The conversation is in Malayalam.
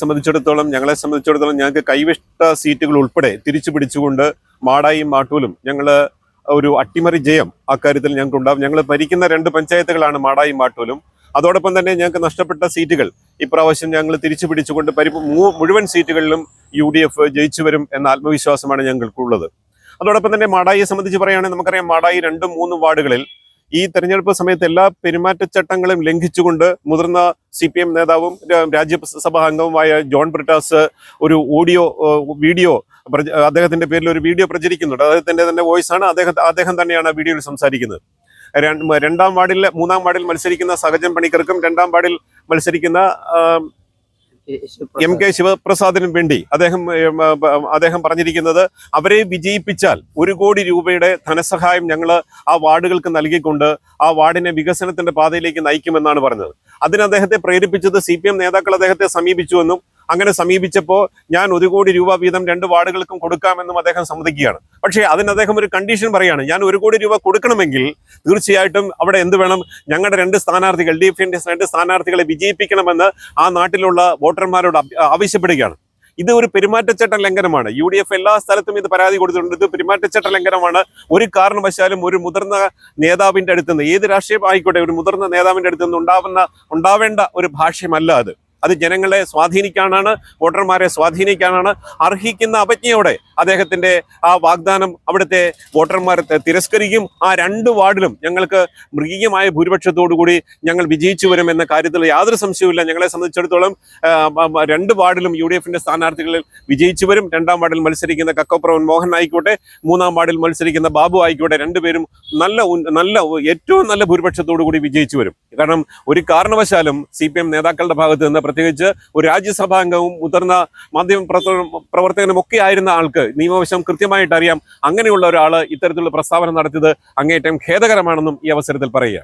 സംബന്ധിച്ചിടത്തോളം ഞങ്ങളെ സംബന്ധിച്ചിടത്തോളം ഞങ്ങൾക്ക് കൈവിഷ്ട സീറ്റുകൾ ഉൾപ്പെടെ തിരിച്ചു പിടിച്ചുകൊണ്ട് മാടായും മാട്ടൂലും ഞങ്ങൾ ഒരു അട്ടിമറി ജയം അക്കാര്യത്തിൽ ഞങ്ങൾക്ക് ഞങ്ങൾ ഭരിക്കുന്ന രണ്ട് പഞ്ചായത്തുകളാണ് മാടായും മാട്ടൂലും. അതോടൊപ്പം തന്നെ ഞങ്ങൾക്ക് നഷ്ടപ്പെട്ട സീറ്റുകൾ ഇപ്രാവശ്യം ഞങ്ങൾ തിരിച്ചു പിടിച്ചുകൊണ്ട് പരിപ്പ് മുഴുവൻ സീറ്റുകളിലും യു ഡി എഫ് ജയിച്ചു വരും എന്ന ആത്മവിശ്വാസമാണ് ഞങ്ങൾക്കുള്ളത്. അതോടൊപ്പം തന്നെ മാടായിയെ സംബന്ധിച്ച് പറയുകയാണെങ്കിൽ നമുക്കറിയാം മാടായി രണ്ടും മൂന്നും വാർഡുകളിൽ ഈ തെരഞ്ഞെടുപ്പ് സമയത്ത് എല്ലാ പെരുമാറ്റച്ചട്ടങ്ങളും ലംഘിച്ചുകൊണ്ട് മുതിർന്ന സി പി എം നേതാവും രാജ്യസഭാ അംഗവുമായ ജോൺ ബ്രിട്ടാസ് ഒരു ഓഡിയോ വീഡിയോ അദ്ദേഹത്തിന്റെ പേരിൽ ഒരു വീഡിയോ പ്രചരിക്കുന്നുണ്ട്. അദ്ദേഹത്തിന്റെ തന്നെ വോയിസ് ആണ് അദ്ദേഹം അദ്ദേഹം തന്നെയാണ് ആ വീഡിയോയിൽ സംസാരിക്കുന്നത്. രണ്ടാം വാർഡിൽ മൂന്നാം വാർഡിൽ മത്സരിക്കുന്ന സഹജൻ പണിക്കർക്കും രണ്ടാം വാർഡിൽ മത്സരിക്കുന്ന എം കെ ശിവപ്രസാദിനും വേണ്ടി അദ്ദേഹം അദ്ദേഹം പറഞ്ഞിരിക്കുന്നത് അവരെ വിജയിപ്പിച്ചാൽ ഒരു കോടി രൂപയുടെ ധനസഹായം ഞങ്ങൾ ആ വാർഡുകൾക്ക് നൽകിക്കൊണ്ട് ആ വാർഡിനെ വികസനത്തിന്റെ പാതയിലേക്ക് നയിക്കുമെന്നാണ് പറഞ്ഞത്. അതിന് അദ്ദേഹത്തെ പ്രേരിപ്പിച്ചത് സി നേതാക്കൾ അദ്ദേഹത്തെ സമീപിച്ചുവെന്നും അങ്ങനെ സമീപിച്ചപ്പോൾ ഞാൻ ഒരു കോടി രൂപ വീതം രണ്ട് വാർഡുകൾക്കും കൊടുക്കാമെന്നും അദ്ദേഹം സമ്മതിക്കുകയാണ്. പക്ഷേ അതിന് അദ്ദേഹം ഒരു കണ്ടീഷൻ പറയുകയാണ് ഞാൻ ഒരു കോടി രൂപ കൊടുക്കണമെങ്കിൽ തീർച്ചയായിട്ടും അവിടെ എന്ത് വേണം? ഞങ്ങളുടെ രണ്ട് സ്ഥാനാർത്ഥികൾ ഡി എഫ് രണ്ട് സ്ഥാനാർത്ഥികളെ വിജയിപ്പിക്കണമെന്ന് ആ നാട്ടിലുള്ള വോട്ടർമാരോട് ആവശ്യപ്പെടുകയാണ്. ഇത് ഒരു പെരുമാറ്റച്ചട്ട ലംഘനമാണ്. യു ഡി എഫ് എല്ലാ സ്ഥലത്തും ഇത് പരാതി കൊടുത്തിട്ടുണ്ട്. ഇത് പെരുമാറ്റച്ചട്ട ലംഘനമാണ്. ഒരു കാരണവശാലും ഒരു മുതിർന്ന നേതാവിന്റെ അടുത്തുനിന്ന് ഏത് രാഷ്ട്രീയം ആയിക്കോട്ടെ ഒരു മുതിർന്ന നേതാവിന്റെ അടുത്തുനിന്ന് ഉണ്ടാവുന്ന ഉണ്ടാവേണ്ട ഒരു ഭാഷ്യമല്ല അത്. അത് ജനങ്ങളെ സ്വാധീനിക്കാനാണ് വോട്ടർമാരെ സ്വാധീനിക്കാനാണ് അർഹിക്കുന്ന അവജ്ഞയോടെ അദ്ദേഹത്തിന്റെ ആ വാഗ്ദാനം അവിടുത്തെ വോട്ടർമാരെ തിരസ്കരിക്കും. ആ രണ്ട് വാർഡിലും ഞങ്ങൾക്ക് മൃഗീയമായ ഭൂരിപക്ഷത്തോടുകൂടി ഞങ്ങൾ വിജയിച്ചു വരും എന്ന കാര്യത്തിൽ യാതൊരു സംശയവുമില്ല. ഞങ്ങളെ സംബന്ധിച്ചിടത്തോളം രണ്ട് വാർഡിലും യു ഡി എഫിന്റെ സ്ഥാനാർത്ഥികളിൽ വിജയിച്ചു വരും. രണ്ടാം വാർഡിൽ മത്സരിക്കുന്ന കക്കോപ്രവൻ മോഹൻ ആയിക്കോട്ടെ മൂന്നാം വാർഡിൽ മത്സരിക്കുന്ന ബാബു ആയിക്കോട്ടെ രണ്ടുപേരും നല്ല നല്ല ഏറ്റവും നല്ല ഭൂരിപക്ഷത്തോടു കൂടി വിജയിച്ചു വരും. കാരണം ഒരു കാരണവശാലും സി നേതാക്കളുടെ ഭാഗത്ത് നിന്ന് പ്രത്യേകിച്ച് ഒരു രാജ്യസഭാ അംഗവും മുതിർന്ന മാധ്യമ പ്രവർത്തകനും ഒക്കെ ആയിരുന്ന ആൾക്ക് നിയമവശം കൃത്യമായിട്ട് അറിയാം. അങ്ങനെയുള്ള ഒരാൾ ഇത്തരത്തിലുള്ള പ്രസ്താവന നടത്തിയത് അങ്ങേയറ്റം ഖേദകരമാണെന്നും ഈ അവസരത്തിൽ പറയുക.